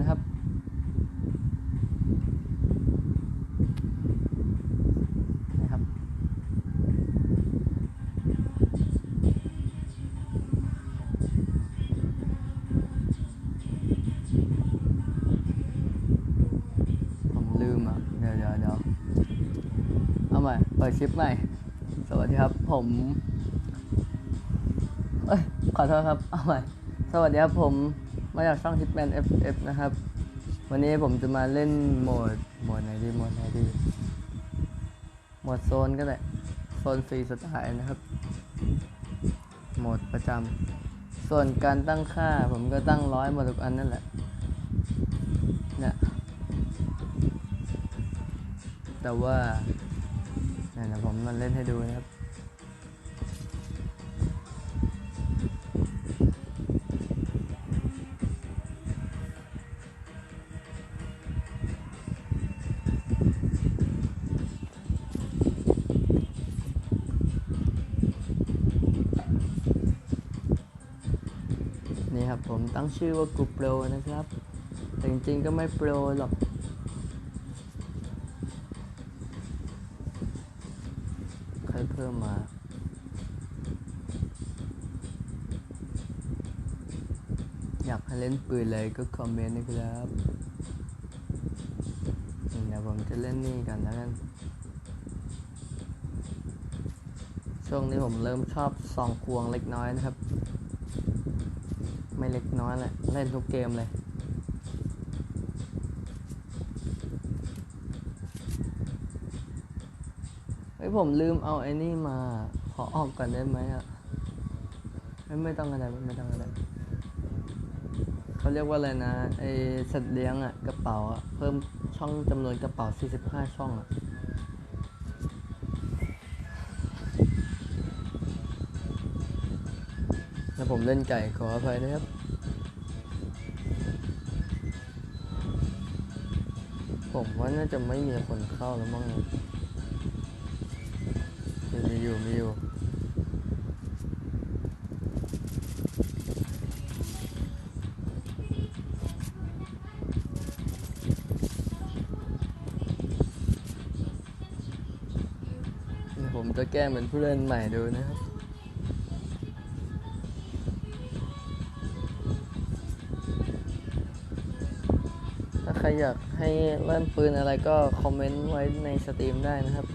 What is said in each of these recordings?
นะครับ นะครับ ผมลืมอะ เดี๋ยวเดี๋ยวเดี๋ยวเอาใหม่ เปิดคลิปใหม่ สวัสดีครับ ผมเอ้ย ขอโทษครับ เอาใหม่ สวัสดีครับผม มาจากช่อง Hitman FF นะครับ วันนี้ผมจะมาเล่นโหมด โหมดไหนดี โหมดไหนดี โหมดโซนก็ได้ โซนฟรีสไตล์นะครับ โหมดประจำ ส่วนการตั้งค่าผมก็ตั้งร้อยหมดทุกอันนั่นแหละ เนี่ยแต่ว่าเนี่ยผมมาเล่นให้ดูนะครับ ผมตั้งชื่อว่ากูโปรนะครับ แต่จริงๆก็ไม่โปรหรอกใครเพิ่มมาอยากให้เล่นปืนเลยก็คอมเมนต์นะครับเดี๋ยวผมจะเล่นนี่กันแล้วกัน ช่วงนี้ผมเริ่มชอบส่องควงเล็กน้อยนะครับ ไม่เล็กน้อยแหละ เล่นทุกเกมเลยเฮ้ยผมลืมเอาไอ้นี่มา ขอออกก่อนได้ไหมอะ ไม่ไม่ต้องอะไรไม่ต้องอะไรเขาเรียกว่าอะไรนะไอสัตว์เลี้ยงอะกระเป๋าอะ เพิ่มช่องจำนวนกระเป๋า 45 ช่องอะแล้วผมเล่นไก่ขออภัยนะครับ ผมว่าน่าจะไม่มีคนเข้าแล้วมั้งมีอยู่มีอยู่ผมจะแกล้งเป็นผู้เล่นใหม่ดูนะครับ อยากให้เล่นปืนอะไรก็คอมเมนต์ไว้ในสตรีมได้นะครับ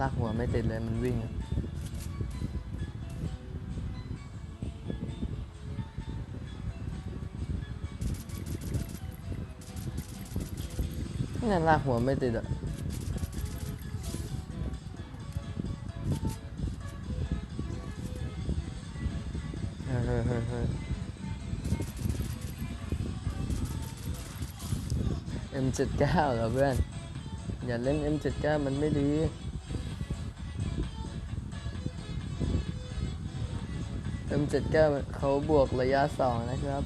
ลากหัวไม่ติดเลยมันวิ่งอะนี่ลากหัวไม่ติดอะ M79 เหรอเพื่อน อย่าเล่น M79 มันไม่ดี M79 มันเขาบวกระยะสองนะครับ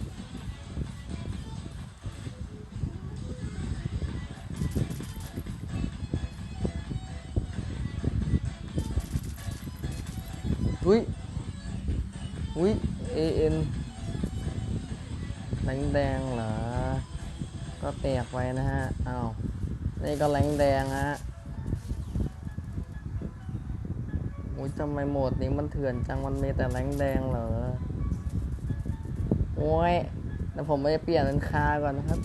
อุ้ยอุ้ย AN แรงแดงเหรอ ก็แตกไปนะฮะอ้าวนี่ก็แรงแดงฮะอุ้ยทำไมโหมดนี้มันเถื่อนจังมันมีแต่แรงแดงเหรอโอ้ยแต่ผมไม่ได้เปลี่ยนเป็นคาก่อนนะครับ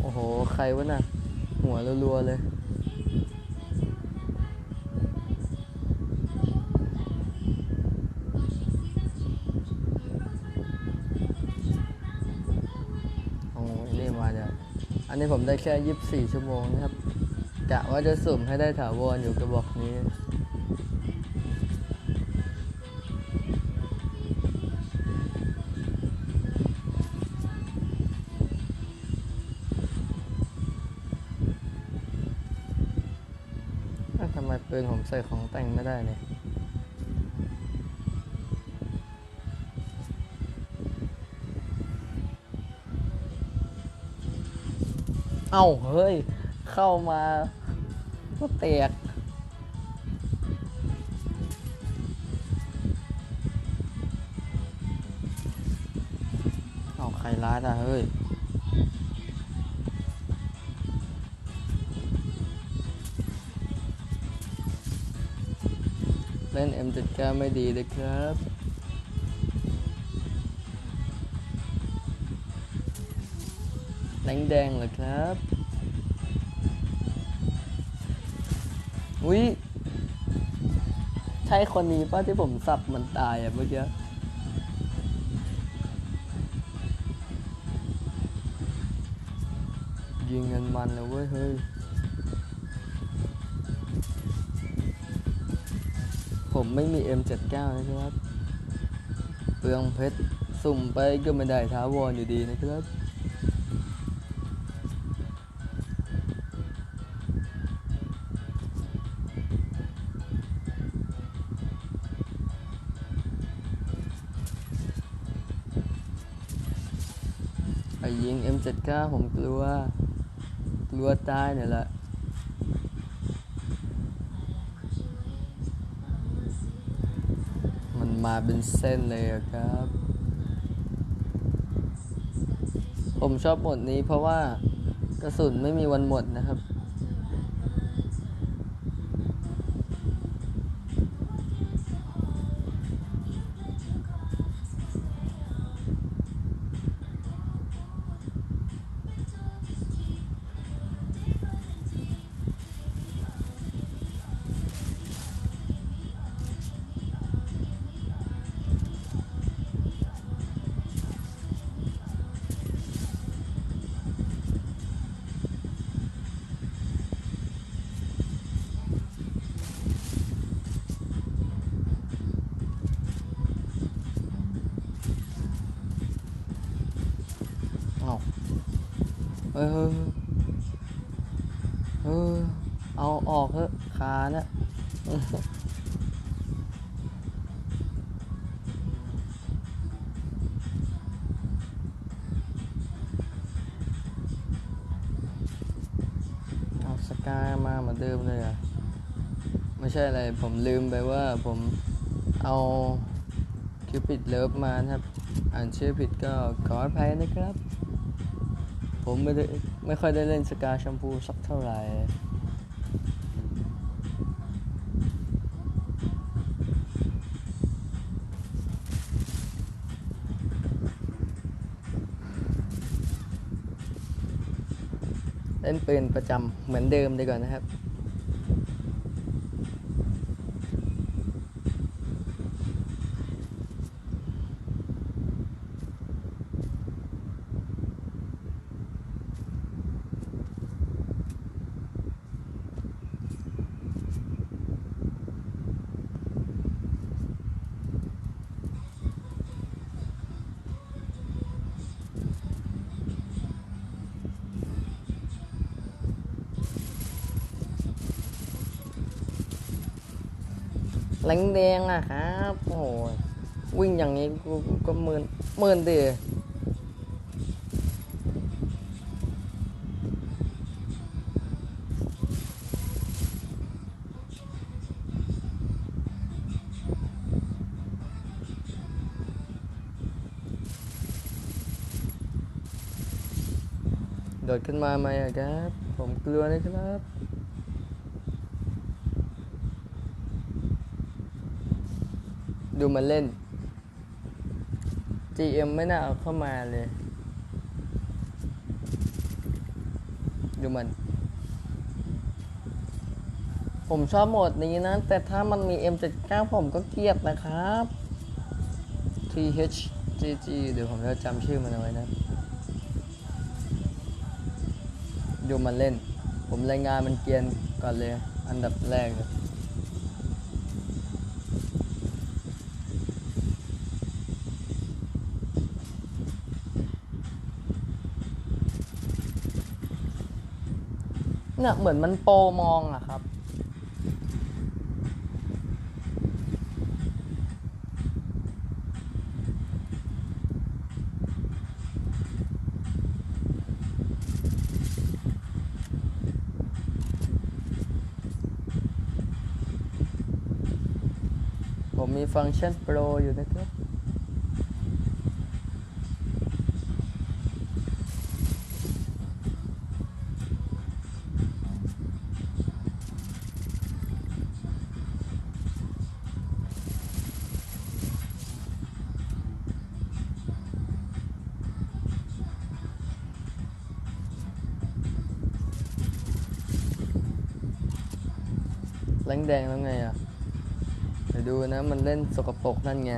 โอ้โห ใครวะน่ะ หัวรัวๆเลย นนี้ผมได้แค่ยี่สิบสี่ชั่วโมงนะครับกะว่าจะสุ่มให้ได้ถาวรอยู่กระบอกนี้ ทำไมปืนผมใส่ของแต่งไม่ได้เนี่ย เอ้าเฮ้ย เข้ามาก็แตกเอาใครร้ายอะเฮ้ยเล่น M79 ไม่ดีเลยครับ แดงๆเหรอครับอุ้ยใช่คนนี้ป้าที่ผมสับมันตายอะเมื่อกี้ยิงกันมันเลยเว้ยเฮ้ย ผมไม่มี M79 นะครับ เปลืองเพชร สุ่มไปก็ไม่ได้ท้าวรอยู่ดีนะครับ ไอยิง M79 ผมกลัว กลัวตายเนี่ยแหละมันมาเป็นเส้นเลยครับ ผมชอบหมดนี้เพราะว่ากระสุนไม่มีวันหมดนะครับ เฮ้ยเฮ้ยเอาออกเถอะขาเนี่ยเอาสกายมาเหมือนเดิมเลยอะ ไม่ใช่อะไร ผมลืมไปว่าผมเอาคิวปิดเลิฟมานะครับ อ่านชื่อผิดก็ขออภัยนะครับ ผมไม่ได้ไม่ค่อยได้เล่นสกาแชมพูสักเท่าไหร่เล่นปืนประจำเหมือนเดิมดีกว่านะครับ แรงแดงอะครับโอ้ยวิ่งอย่างนี้กูกูก็หมื่นหมื่นดิโดดขึ้นมาไหมครับ ผมกลัวนะครับ ดูมันเล่น GM ไม่น่าเอาเข้ามาเลย ดูมัน ผมชอบโหมดนี้นะ แต่ถ้ามันมี M79 ผมก็เกลียดนะครับ THGG เดี๋ยวผมจะจำชื่อมันเอาไว้นะ ดูมันเล่น ผมรายงานมันเกียนก่อนเลย อันดับแรกเลย เนี่ยเหมือนมันโปรมองอะครับ ผมมีฟังก์ชันโปรอยู่นะครับ งแดงแล้วไงอะเดี๋ยวดูนะมันเล่นสกปรกนั่นไง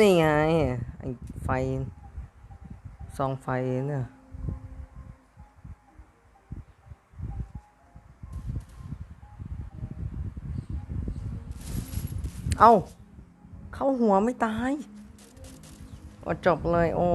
นี่ไงไอไฟซองไฟเนี่ยเอ้า เข้าหัวไม่ตายว่าจบเลย โอ้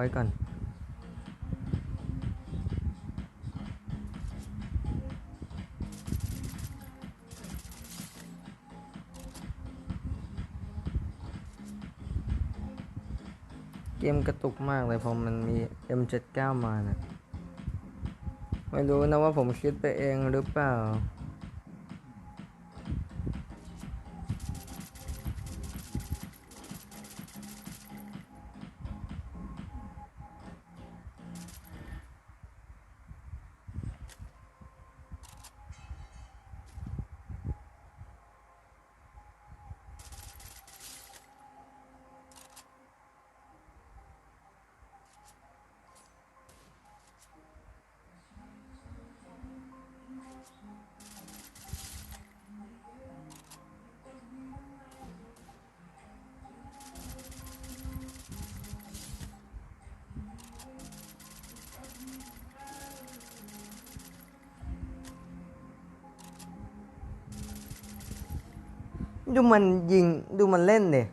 ไว้ก่อน เกมกระตุกมากเลยพอมันมี M79 มานะไม่รู้นะว่าผมคิดไปเองหรือเปล่า ดูมันยิงดูมันเล่นเนี่ย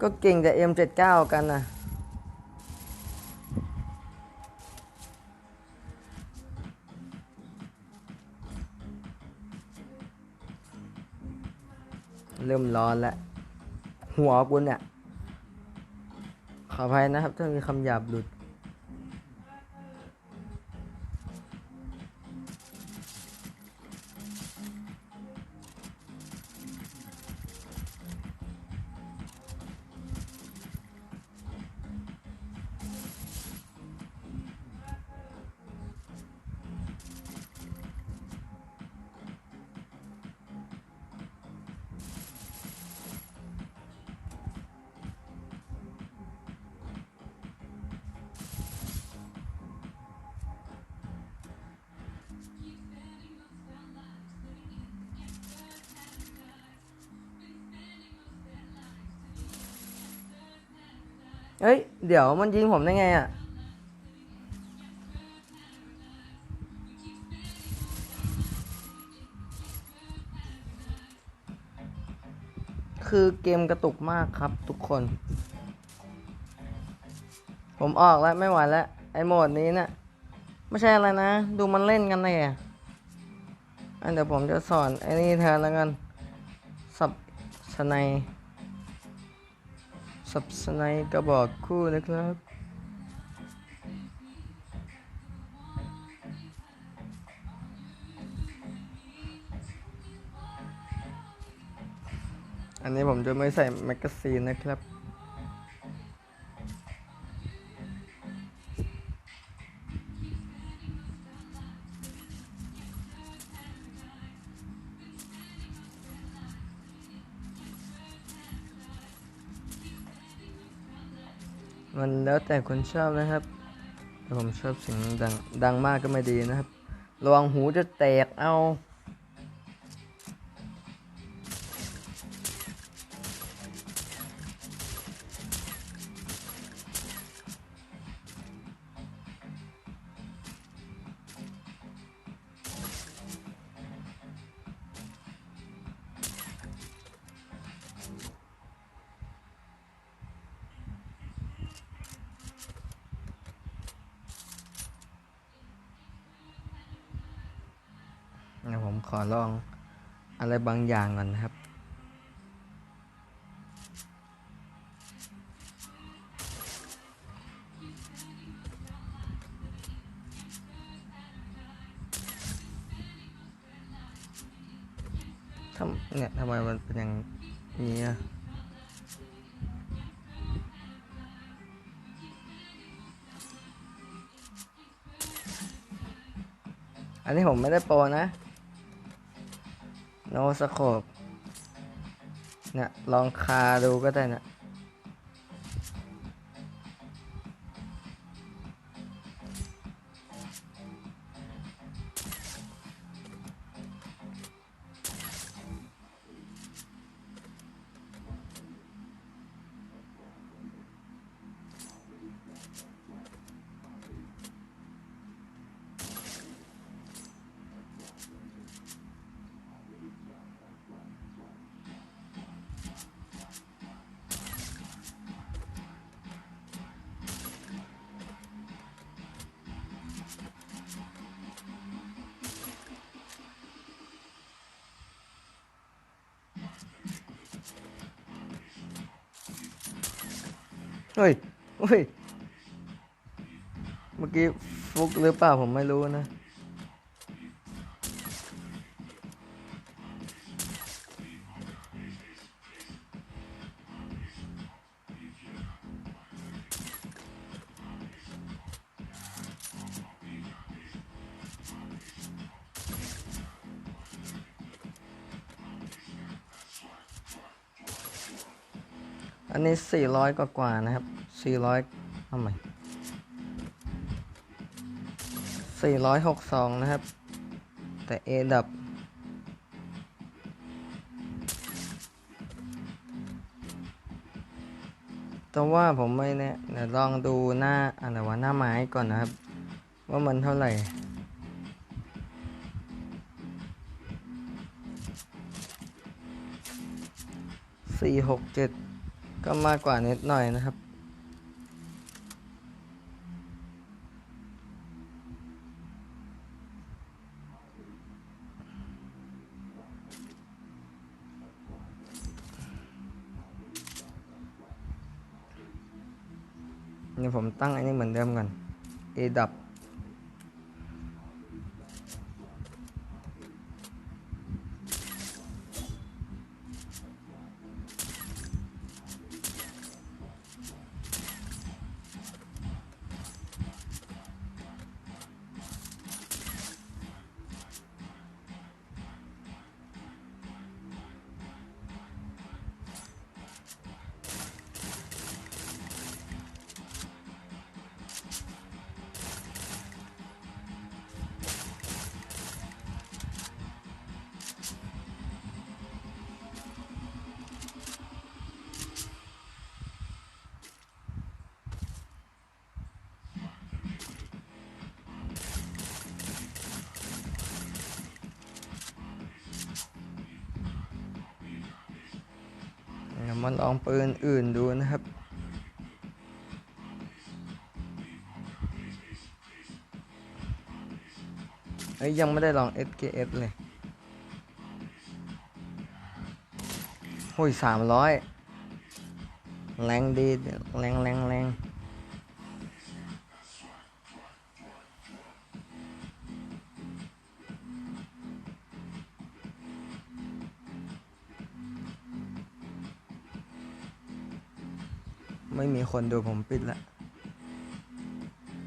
ก็เก่งแต่ M79 กันนะเริ่มร้อนแล้ว หัวกูเนี่ยขออภัยนะครับ ถ้ามีคำหยาบหลุด เฮ้ย เดี๋ยวมันยิงผมได้ไงอะ คือเกมกระตุกมากครับทุกคน ผมออกแล้วไม่ไหวแล้ว ไอ้โหมดนี้นะ่ะไม่ใช่อะไรนะ ดูมันเล่นกันเลยอะอันเดี๋ยวผมจะสอนไอ้นี่แทนแล้วกัน สับสไนย สับสไนยกระบอกคู่นะครับ อันนี้ผมจะไม่ใส่แมกกาซีนนะครับ มันแล้วแต่คนชอบนะครับแต่ผมชอบเสียงดังดังมากก็ไม่ดีนะครับระวังหูจะแตกเอา เดี๋ยวผมขอลองอะไรบางอย่างก่อนนะครับ ทำเนี่ยทำไมมันเป็นอย่างนี้อะอันนี้ผมไม่ได้โปรนะ โนสโคปเนี่ยลองคาดูก็ได้นะ เฮ้ยเฮ้ย เมื่อกี้ฟุกหรือเปล่าผมไม่รู้นะ อันนี้สี่ร้อยกว่าๆนะครับสี่ร้อยทำไมสี่ร้อยหกสองนะครับ แต่ A ดับ แต่ว่าผมไม่แน่เดี๋ยวลองดูหน้าอะไรว่าหน้าไม้ก่อนนะครับ ว่ามันเท่าไหร่สี่หกเจ็ด ก็มากกว่านิดหน่อยนะครับ นี่ผมตั้งอันนี้เหมือนเดิมก่อน A ดับ มาลองปืนอื่นดูนะครับเอ้ยยังไม่ได้ลอง SKS เลยโอ้ยสามร้อยแรงดีแรงแรงแรง ไม่มีคนดูผมปิดละ